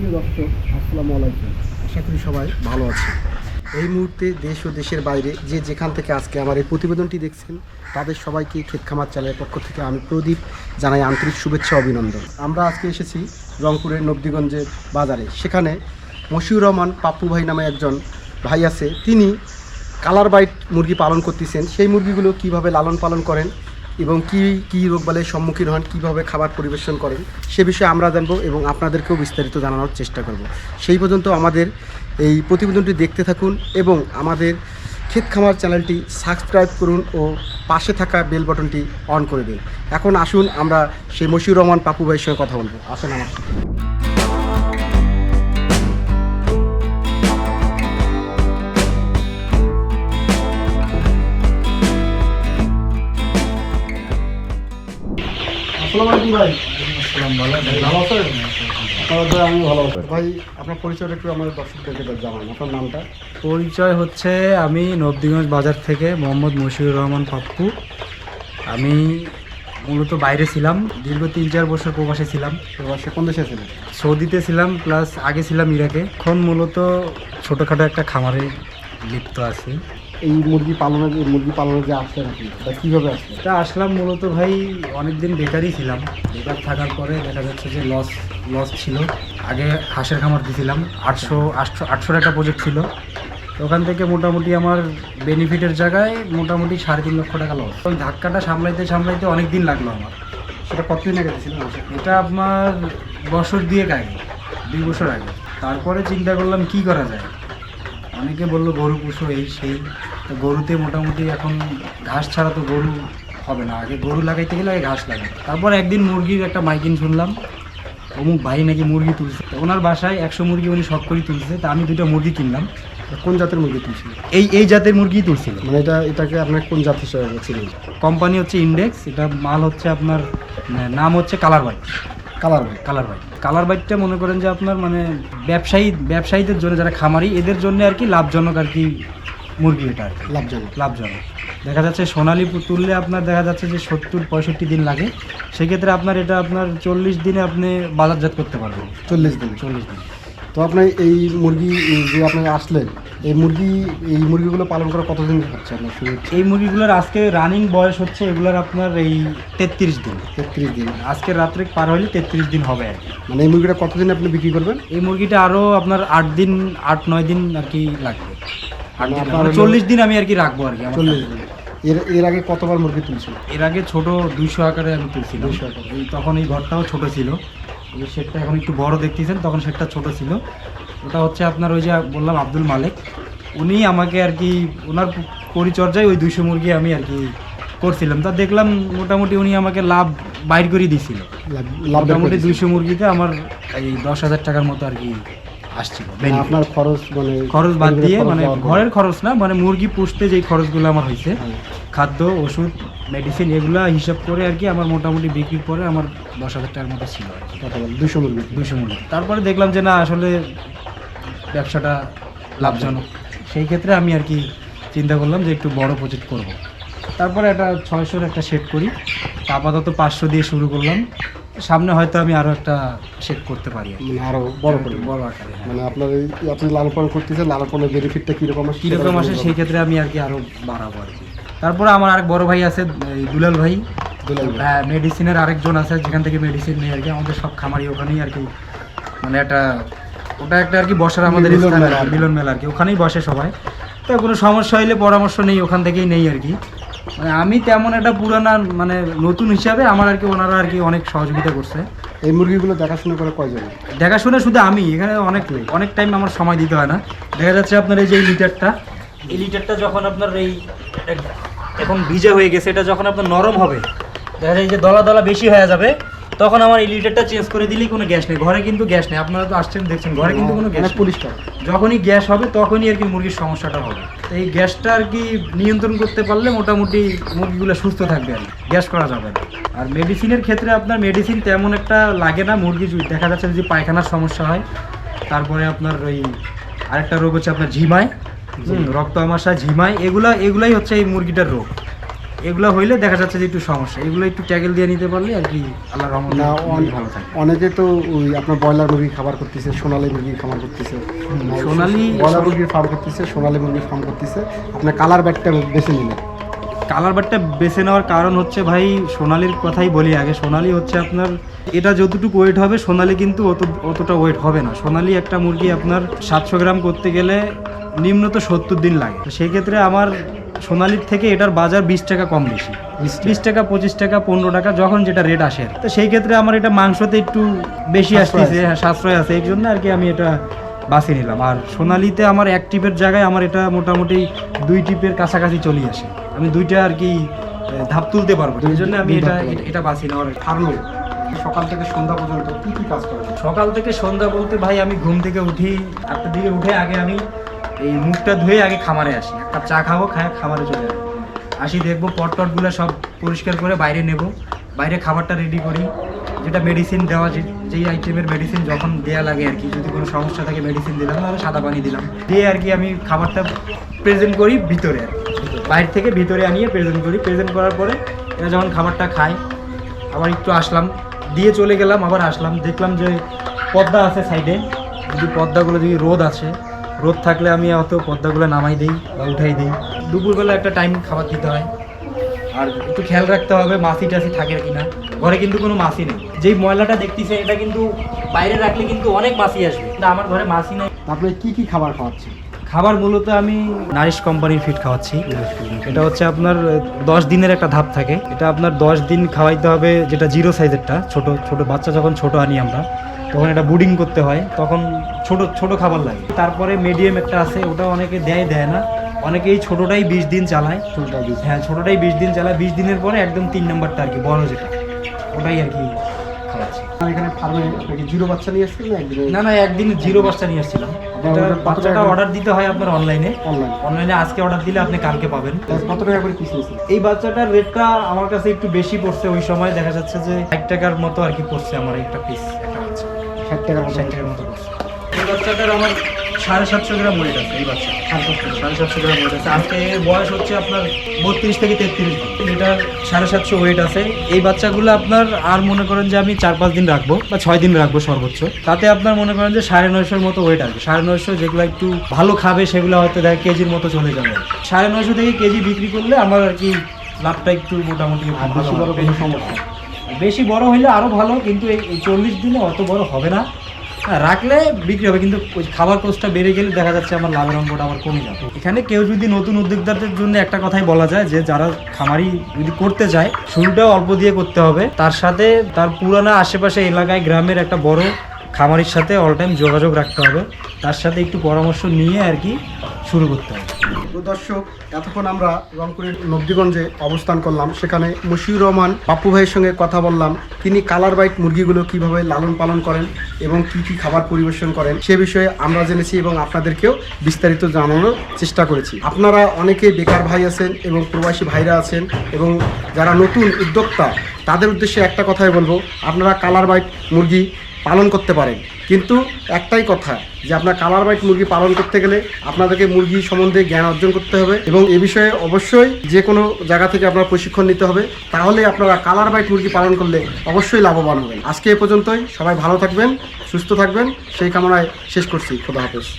সুপ্রিয় দর্শক, আসসালামু আলাইকুম। আশা করি সবাই ভালো আছে এই মুহূর্তে দেশ ও দেশের বাইরে যে যেখান থেকে আজকে আমার এই প্রতিবেদনটি দেখছেন, তাদের সবাইকে ক্ষেত খামার চ্যানেলের পক্ষ থেকে আমি প্রদীপ জানাই আন্তরিক শুভেচ্ছা অভিনন্দন। আমরা আজকে এসেছি রংপুরের নবদিগঞ্জের বাজারে। সেখানে মশিউর রহমান পাপ্পু ভাই নামে একজন ভাই আছে। তিনি কালার বাইট মুরগি পালন করতেছেন। সেই মুরগিগুলো কীভাবে লালন পালন করেন এবং কি কি রোগবালের সম্মুখীন হন, কীভাবে খাবার পরিবেশন করেন, সে বিষয়ে আমরা জানব এবং আপনাদেরকেও বিস্তারিত জানানোর চেষ্টা করব। সেই পর্যন্ত আমাদের এই প্রতিবেদনটি দেখতে থাকুন এবং আমাদের ক্ষেত খামার চ্যানেলটি সাবস্ক্রাইব করুন ও পাশে থাকা বেল বটনটি অন করে দিন। এখন আসুন আমরা সেই মশিউর রহমান পাপু ভাইয়ের সঙ্গে কথা বলব। আসুন আমার আসসালামু আলাইকুম ভাই। আসসালাম ভালো ভালো আছেন আপনার আমি ভালো আছি। ভাই আপনার পরিচয়টা একটু আমাদের দর্শকদেরকে জানান আপনার নামটা? পরিচয় হচ্ছে আমি নবদিগঞ্জ বাজার থেকে মোহাম্মদ মশিউর রহমান পাপ্পু আমি মূলত বাইরে ছিলাম দীর্ঘ তিন চার বছর প্রবাসে ছিলাম। প্রবাসে কোন দেশে ছিলেন? সৌদিতে ছিলাম প্লাস আগে ছিলাম ইরাকে। এখন মূলত ছোটোখাটো একটা খামারে লিপ্ত আছি। এই মুরগি পালনের মুরগি পালনের যে আসলেন আপনি, এটা কীভাবে আসলেন তা আসলাম মূলত ভাই, অনেকদিন বেকারই ছিলাম। বেকার থাকার পরে দেখা যাচ্ছে যে লস লস ছিল। আগে হাঁসের খামার দিয়েছিলাম আটশো আটশো, আটশোর একটা প্রজেক্ট ছিল। তো ওখান থেকে মোটামুটি আমার বেনিফিটের জায়গায় মোটামুটি সাড়ে তিন লক্ষ টাকা লস ওই ধাক্কাটা সামলাইতে সামলাইতে অনেক দিন লাগল আমার। সেটা কতদিন আগে আসলে? এটা আপনার বছর দিয়ে আগে, দুই বছর আগে। তারপরে চিন্তা করলাম কি করা যায়? অনেকে বলল গরু পুষো এই সেই। তো গরুতে মোটামুটি এখন ঘাস ছাড়া তো গরু হবে না। আগে গরু লাগাইতে গেলে আগে ঘাস লাগাই তারপর একদিন মুরগির একটা মাইকিন শুনলাম। অমুক ভাই নাকি মুরগি তুলছে। ওনার বাসায় একশো মুরগি উনি শখ করে তুলছে। তা আমি দুটো মুরগি কিনলাম। কোন জাতের মুরগি তুলছিলেন এই এই জাতের মুরগি তুলছিল। মানে এটা এটাকে আপনার কোন জাত হিসেবে ছিলেন কোম্পানি হচ্ছে ইন্ডেক্স। এটা মাল হচ্ছে আপনার মানে নাম হচ্ছে কালার বাইট কালার ভাই কালার বাইট কালার বাইটটা মনে করেন যে আপনার মানে ব্যবসায়ী ব্যবসায়ীদের জন্য যারা খামারি এদের জন্য আর কি লাভজনক আর কি মুরগি এটা আর কি। লাভজনক। লাভজনক। দেখা যাচ্ছে সোনালি তুললে আপনার দেখা যাচ্ছে যে সত্তর পঁয়ষট্টি দিন লাগে। সেক্ষেত্রে আপনার এটা আপনার চল্লিশ দিনে আপনি বাজারজাত করতে পারবেন। চল্লিশ দিন। চল্লিশ দিন। তো আপনার এই মুরগি যে আপনি আসলেন এই মুরগি এই মুরগিগুলো পালন করা কতদিন হচ্ছে আপনার শুরু এই মুরগিগুলোর আজকে রানিং বয়স হচ্ছে এগুলোর আপনার এই তেত্রিশ দিন। তেত্রিশ দিন। আজকে রাত্রে পার হলে তেত্রিশ দিন হবে আর কি। মানে এই মুরগিটা কতদিন আপনি বিক্রি করবেন? এই মুরগিটা আরও আপনার আট দিন আট নয় দিন আর কি লাগবে। লাগবে। হলো- চল্লিশ দিন আমি আর কি রাখব আর কি চল্লিশ দিন। এর এর আগে কতবার মুরগি তুলছিল এর আগে ছোট দুইশো আকারে আমি তুলছিলাম। 200 আকারে। তখন এই ঘরটাও ছোট ছিল। শেডটা এখন একটু বড় দেখতেছেন তখন শেডটা ছোট ছিল। ওটা হচ্ছে আপনার ওই যে বললাম আব্দুল মালিক। উনি আমাকে আর কি ওনার পরিচর্যায় ওই দুইশো মুরগি আমি আর কি করছিলাম। তা দেখলাম মোটামুটি উনি আমাকে লাভ বাইর করে বের মোটামুটি। দুইশো মুরগিতে আমার এই দশ হাজার টাকার মতো আর কি আসছিল। মানে আপনার খরচ মানে খরচ বাদ দিয়ে মানে ঘরের খরচ না মানে মুরগি পুষতে যেই খরচগুলো আমার হয়েছে হ্যাঁ। খাদ্য ওষুধ মেডিসিন এগুলা হিসাব করে আর কি আমার মোটামুটি বিক্রির পরে আমার দশ হাজার টাকার মতো ছিল দুশো মুরগি। দুশো মুরগি। তারপরে দেখলাম যে না আসলে ব্যবসাটা লাভজনক। সেই ক্ষেত্রে আমি আর কি চিন্তা করলাম যে একটু বড় প্রজেক্ট করব। তারপরে একটা ছয়শোর একটা সেট করি। তা আপাতত পাঁচশো দিয়ে শুরু করলাম। সামনে হয়তো আমি আরও একটা সেট করতে পারি আর কি। মানে বড় করে। বড় আকারে হ্যাঁ। মানে আপনার এই আপনি লালন পালন করতেছেন লালন পালনের বেনিফিটটা কীরকম আসে কীরকম আসে সেই ক্ষেত্রে আমি আর কি আরও বাড়াবো আর কি। তারপরে আমার আরেক বড় ভাই আছে এই দুলাল ভাই। দুলাল ভাই। হ্যাঁ মেডিসিনের আরেকজন আছে যেখান থেকে মেডিসিন নেই আর কি। আমাদের সব খামারি ওখানেই আর কি মানে একটা ওটা একটা আর কি বসার আমাদের মিলন মেলা আর কি, ওখানেই বসে সবাই। তো কোনো সমস্যা হইলে পরামর্শ নেই ওখান থেকেই নেই আর কি। মানে আমি তেমন একটা পুরানা মানে নতুন হিসাবে আমার আর কি ওনারা আর কি অনেক সহযোগিতা করছে। এই মুরগিগুলো দেখাশোনা করে কয়জন? দেখাশোনা শুধু আমি এখানে অনেক অনেক টাইম আমার সময় দিতে হয় না। দেখা যাচ্ছে আপনার এই যে লিটারটা এই লিটারটা যখন আপনার এই এখন ভিজে হয়ে গেছে এটা যখন আপনার নরম হবে দেখা যায় এই যে দলা দলা বেশি হয়ে যাবে। তখন আমার এই লিটারটা চেঞ্জ করে দিলেই কোনো গ্যাস নেই। ঘরে কিন্তু গ্যাস নেই। আপনারা তো আসছেন দেখছেন ঘরে কিন্তু কোনো গ্যাস মানে পরিষ্কার যখনই গ্যাস হবে তখনই আর কি মুরগির সমস্যাটা হবে। তো এই গ্যাসটা আর কি নিয়ন্ত্রণ করতে পারলে মোটামুটি মুরগিগুলো সুস্থ থাকবে আর কি। গ্যাস করা যাবে না। আর মেডিসিনের ক্ষেত্রে আপনার মেডিসিন তেমন একটা লাগে না। মুরগি যদি দেখা যাচ্ছে যে পায়খানার সমস্যা হয় তারপরে আপনার ওই আরেকটা রোগ হচ্ছে আপনার ঝিমায় রক্ত আমাশা ঝিমায় এগুলা এগুলাই হচ্ছে এই মুরগিটার রোগ। এগুলো হইলে দেখা যাচ্ছে যে একটু সমস্যা। এগুলো একটু ট্যাগেল দিয়ে নিতে পারলে আর কি আল্লাহ রহমত না ভালো থাকে। অনেকে তো ওই আপনার ব্রয়লার মুরগি খাবার করতেছে সোনালী মুরগি খাবার করতেছে। সোনালী- ব্রয়লার মুরগির ফার্ম করতেছে সোনালী মুরগির ফার্ম করতেছে। আপনার কালার ব্যাগটা বেছে নিলেন। কালার বারটা বেছে নেওয়ার কারণ হচ্ছে ভাই সোনালির কথাই বলি আগে। সোনালি হচ্ছে আপনার এটা যতটুকু ওয়েট হবে সোনালি কিন্তু অত অতটা ওয়েট হবে না। সোনালি একটা মুরগি আপনার সাতশো গ্রাম করতে গেলে নিম্নত সত্তর দিন লাগে। সেই আমার সোনালির থেকে এটার বাজার বিশ টাকা কম বেশি। বিশ টাকা। পঁচিশ টাকা পনেরো টাকা যখন যেটা রেট আসে। তো সেই ক্ষেত্রে আমার এটা মাংসতে একটু বেশি আসতেছে হ্যাঁ, সাশ্রয় আছে। এই জন্য আর কি আমি এটা বাছিয়ে নিলাম। আর সোনালিতে আমার এক টিপের জায়গায় আমার এটা মোটামুটি দুই টিপের কাছাকাছি চলে আসে। আমি দুইটা আর কি ধাপ তুলতে পারব। এই জন্য আমি এটা। এটা বাছি নেওয়ার ফার্মে সকাল থেকে সন্ধ্যা পর্যন্ত কি কি কাজ করেন? সকাল থেকে সন্ধ্যা বলতে ভাই আমি ঘুম থেকে উঠি আটটার দিকে উঠে আগে আমি এই মুখটা ধুয়ে আগে খামারে আসি। এক কাপ চা খাব, খায় খামারে চলে যাব আসি, দেখব পট টটগুলো সব পরিষ্কার করে বাইরে নেব। বাইরে খাবারটা রেডি করি। যেটা মেডিসিন দেওয়া যে, যেই আইটেমের মেডিসিন যখন দেওয়া লাগে আর কি, যদি কোনো সমস্যা থাকে মেডিসিন দিলাম তাহলে সাদা পানি দিলাম। দিয়ে আর কি আমি খাবারটা প্রেজেন্ট করি ভিতরে আর বাইরে থেকে ভিতরে আনিয়ে প্রেজেন্ট করি। প্রেজেন্ট করার পরে এরা যখন খাবারটা খায়, আবার একটু আসলাম। দিয়ে চলে গেলাম, আবার আসলাম। দেখলাম যে পদ্মা আছে সাইডে যদি পদ্মাগুলো যদি রোদ আছে রোদ থাকলে আমি অত পদ্মাগুলো নামাই দিই বা উঠাই দিই। দুপুরবেলা একটা টাইম খাবার দিতে হয়। আর একটু খেয়াল রাখতে হবে মাছি টাসি থাকে কিনা। ঘরে কিন্তু কোনো মাছি নেই। যেই ময়লাটা দেখতেছে এটা কিন্তু বাইরে রাখলে কিন্তু অনেক মাছি আসবে। কিন্তু আমার ঘরে মাছি নেই। আপনি কি কি খাবার খাওয়াচ্ছেন? খাবার মূলত আমি নারিশ কোম্পানির ফিড খাওয়াচ্ছি। এটা হচ্ছে আপনার দশ দিনের একটা ধাপ থাকে। এটা আপনার দশ দিন খাওয়াইতে হবে যেটা জিরো সাইজেরটা ছোট ছোট বাচ্চা যখন ছোট আনি আমরা তখন এটা বুডিং করতে হয় তখন ছোট ছোট খাবার লাগে। তারপরে মিডিয়াম একটা আছে ওটা অনেকে দেয় দেয় না। অনেকে এই ছোটোটাই বিশ দিন চালায়। ছোটটা দিন। হ্যাঁ ছোটোটাই বিশ দিন চালায়। বিশ দিনের পরে একদম তিন নম্বরটা আর কি বড় যেটা। ওটাই আর কি খাওয়াচ্ছি। এখানে ফার্মে কি জিরো বাচ্চা নিয়ে না না না একদিন জিরো বাচ্চা নিয়ে আসছিলাম। বাচ্চাটা অর্ডার দিতে হয় আপনার অনলাইনে অনলাইনে আজকে অর্ডার দিলে আপনি কালকে পাবেন। কত টাকা করে পিস এই বাচ্চাটার রেটটা আমার কাছে একটু বেশি পড়ছে ওই সময়। দেখা যাচ্ছে যে এক টাকার মতো আর কি পড়ছে আমার একটা পিস একটা ষাট টাকার মতো ষাট টাকার মতো। পড়ছে এই বাচ্চাটার আমার সাড়ে সাতশো গ্রাম ওয়েট আছে এই বাচ্চা। সাড়ে সাতশো সাড়ে গ্রাম ওয়েট আছে। আজকে এর বয়স হচ্ছে আপনার বত্রিশ থেকে তেত্রিশ সাড়ে সাতশো ওয়েট আছে। এই বাচ্চাগুলো আপনার আর মনে করেন যে আমি চার পাঁচ দিন রাখব বা ছয় দিন রাখব সর্বোচ্চ। তাতে আপনার মনে করেন যে সাড়ে নয়শোর মতো ওয়েট আসবে। সাড়ে নয়শো যেগুলো একটু ভালো খাবে সেগুলো হয়তো দেখ কেজির মতো চলে যাবে। সাড়ে নয়শো থেকে কেজি বিক্রি করলে আমার আর কি লাভটা একটু মোটামুটি ভালো সমস্যা বেশি বড় হইলে আরও ভালো কিন্তু এই চল্লিশ দিনে অত বড় হবে না। হ্যাঁ, রাখলে বিক্রি হবে কিন্তু ওই খাবার কোস্টটা বেড়ে গেলে দেখা যাচ্ছে আমার লাভের অঙ্কটা আবার কমে যাবে। এখানে কেউ যদি নতুন উদ্যোক্তাদের জন্য একটা কথাই বলা যায় যে যারা খামারি যদি করতে চায় শুরুটাও অল্প দিয়ে করতে হবে। তার সাথে তার পুরানা আশেপাশে এলাকায় গ্রামের একটা বড় খামারির সাথে অল টাইম যোগাযোগ রাখতে হবে। তার সাথে একটু পরামর্শ নিয়ে আর কি শুরু করতে হবে। তো দর্শক, এতক্ষণ আমরা রংপুরের নবদিগঞ্জে অবস্থান করলাম। সেখানে মশিউর রহমান পাপ্পু ভাইয়ের সঙ্গে কথা বললাম। তিনি কালার বাইট মুরগিগুলো কীভাবে লালন পালন করেন এবং কি কি খাবার পরিবেশন করেন সে বিষয়ে আমরা জেনেছি এবং আপনাদেরকেও বিস্তারিত জানানোর চেষ্টা করেছি। আপনারা অনেকে বেকার ভাই আছেন এবং প্রবাসী ভাইরা আছেন এবং যারা নতুন উদ্যোক্তা, তাদের উদ্দেশ্যে একটা কথাই বলব। আপনারা কালার বাইট মুরগি পালন করতে পারেন। কিন্তু একটাই কথা, যে আপনার কালার বাইট মুরগি পালন করতে গেলে আপনাদেরকে মুরগি সম্বন্ধে জ্ঞান অর্জন করতে হবে এবং এ বিষয়ে অবশ্যই যে কোনো জায়গা থেকে আপনার প্রশিক্ষণ নিতে হবে। তাহলে আপনারা কালার বাইট মুরগি পালন করলে অবশ্যই লাভবান হবেন। আজকে এ পর্যন্তই। সবাই ভালো থাকবেন, সুস্থ থাকবেন। সেই কামনায় শেষ করছি। খোদা হাফেজ।